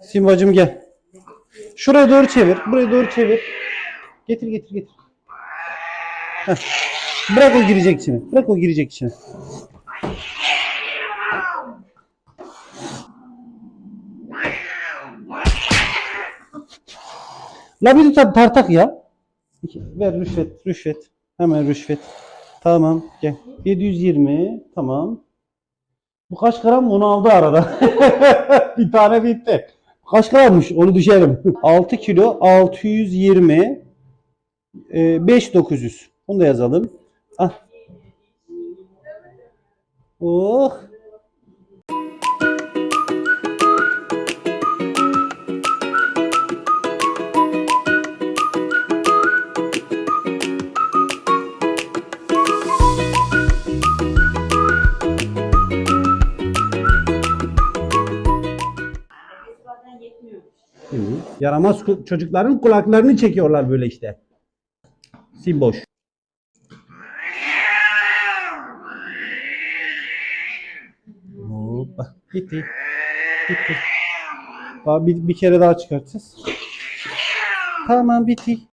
Simbacım gel. Şuraya doğru çevir. Buraya doğru çevir. Getir getir getir. Heh. Bırak o girecek içine. Bırak o girecek içine. La bir tutar tartak ya. Ver rüşvet, rüşvet. Hemen rüşvet. Tamam, gel. 720, tamam. Bu kaç gram? Onu aldı arada. bir tane bitti. Kaç grammış? Onu düşerim. 6 kilo 620 e, 5900. Onu da yazalım. Ah. Oh. Zaten yetmiyor. Hı. Yaramaz çocukların kulaklarını çekiyorlar böyle işte. Simboş. Hoppa. Bitti. Daha bir, bir kere daha çıkartacağız. Tamam bitti.